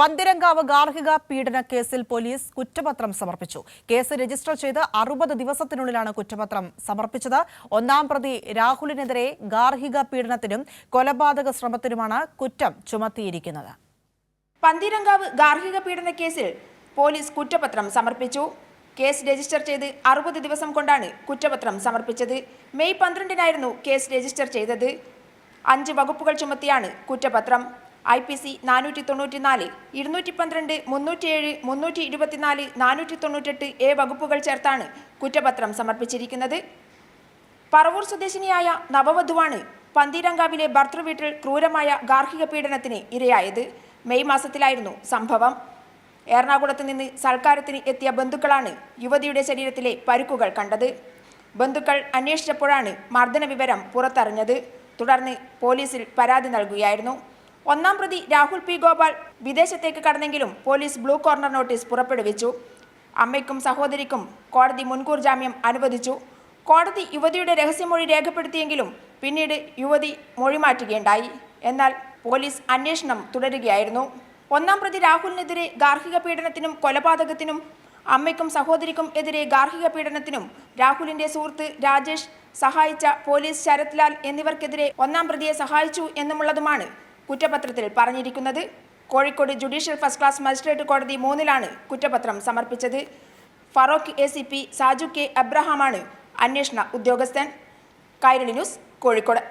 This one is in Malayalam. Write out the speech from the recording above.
പന്തിരങ്കാവ് ഗാർഹിക പീഡന കേസിൽ പോലീസ് കുറ്റപത്രം സമർപ്പിച്ചു. കേസ് രജിസ്റ്റർ ചെയ്ത് അറുപത് ദിവസത്തിനുള്ളിലാണ് കുറ്റപത്രം സമർപ്പിച്ചത്. ഒന്നാം പ്രതി രാഹുലിനെതിരെ ഗാർഹിക പീഡനത്തിനും കൊലപാതക ശ്രമത്തിനുമാണ് കുറ്റം ചുമത്തിയിരിക്കുന്നത്. പന്തിരങ്കാവ് ഗാർഹിക പീഡന കേസിൽ പോലീസ് കുറ്റപത്രം സമർപ്പിച്ചു. കേസ് രജിസ്റ്റർ ചെയ്ത് അറുപത് ദിവസം കൊണ്ടാണ് കുറ്റപത്രം സമർപ്പിച്ചത്. മെയ് പന്ത്രണ്ടിനായിരുന്നു കേസ് രജിസ്റ്റർ ചെയ്തത്. അഞ്ച് വകുപ്പുകൾ ചുമത്തിയാണ് കുറ്റപത്രം. ഐ പി സി നാനൂറ്റി തൊണ്ണൂറ്റിനാല് ഇരുന്നൂറ്റി പന്ത്രണ്ട് മുന്നൂറ്റിയേഴ് മുന്നൂറ്റി ഇരുപത്തിനാല് നാനൂറ്റി തൊണ്ണൂറ്റെട്ട് എ വകുപ്പുകൾ ചേർത്താണ് കുറ്റപത്രം സമർപ്പിച്ചിരിക്കുന്നത്. പറവൂർ സ്വദേശിനിയായ നവവധുവാണ് പന്തീരങ്കാവിലെ ഭർത്തൃവീട്ടിൽ ക്രൂരമായ ഗാർഹിക പീഡനത്തിന് ഇരയായത്. മെയ് മാസത്തിലായിരുന്നു സംഭവം. എറണാകുളത്ത് നിന്ന് സൽക്കാരത്തിന് എത്തിയ ബന്ധുക്കളാണ് യുവതിയുടെ ശരീരത്തിലെ പരുക്കുകൾ കണ്ടത്. ബന്ധുക്കൾ അന്വേഷിച്ചപ്പോഴാണ് മർദ്ദന വിവരം പുറത്തറിഞ്ഞത്. തുടർന്ന് പോലീസിൽ പരാതി നൽകുകയായിരുന്നു. ഒന്നാം പ്രതി രാഹുൽ പി. ഗോപാൽ വിദേശത്തേക്ക് കടന്നെങ്കിലും പോലീസ് ബ്ലൂ കോർണർ നോട്ടീസ് പുറപ്പെടുവിച്ചു. അമ്മയ്ക്കും സഹോദരിക്കും കോടതി മുൻകൂർ ജാമ്യം അനുവദിച്ചു. കോടതി യുവതിയുടെ രഹസ്യമൊഴി രേഖപ്പെടുത്തിയെങ്കിലും പിന്നീട് യുവതി മൊഴി മാറ്റുകയുണ്ടായി. എന്നാൽ പോലീസ് അന്വേഷണം തുടരുകയായിരുന്നു. ഒന്നാം പ്രതി രാഹുലിനെതിരെ ഗാർഹിക പീഡനത്തിനും കൊലപാതകത്തിനും അമ്മയ്ക്കും സഹോദരിക്കും എതിരെ ഗാർഹിക പീഡനത്തിനും രാഹുലിന്റെ സുഹൃത്ത് രാജേഷ് സഹായിച്ച പോലീസ് ശരത്ലാൽ എന്നിവർക്കെതിരെ ഒന്നാം പ്രതിയെ സഹായിച്ചു എന്നുമുള്ളതുമാണ് കുറ്റപത്രത്തിൽ പറഞ്ഞിരിക്കുന്നത്. Kozhikode judicial first class magistrate കോടതി മൂന്നിലാണ് കുറ്റപത്രം സമർപ്പിച്ചത്. Feroke A C P Saju K അബ്രഹാമാണ് അന്വേഷണ ഉദ്യോഗസ്ഥൻ. കൈരളി ന്യൂസ് കോഴിക്കോട്.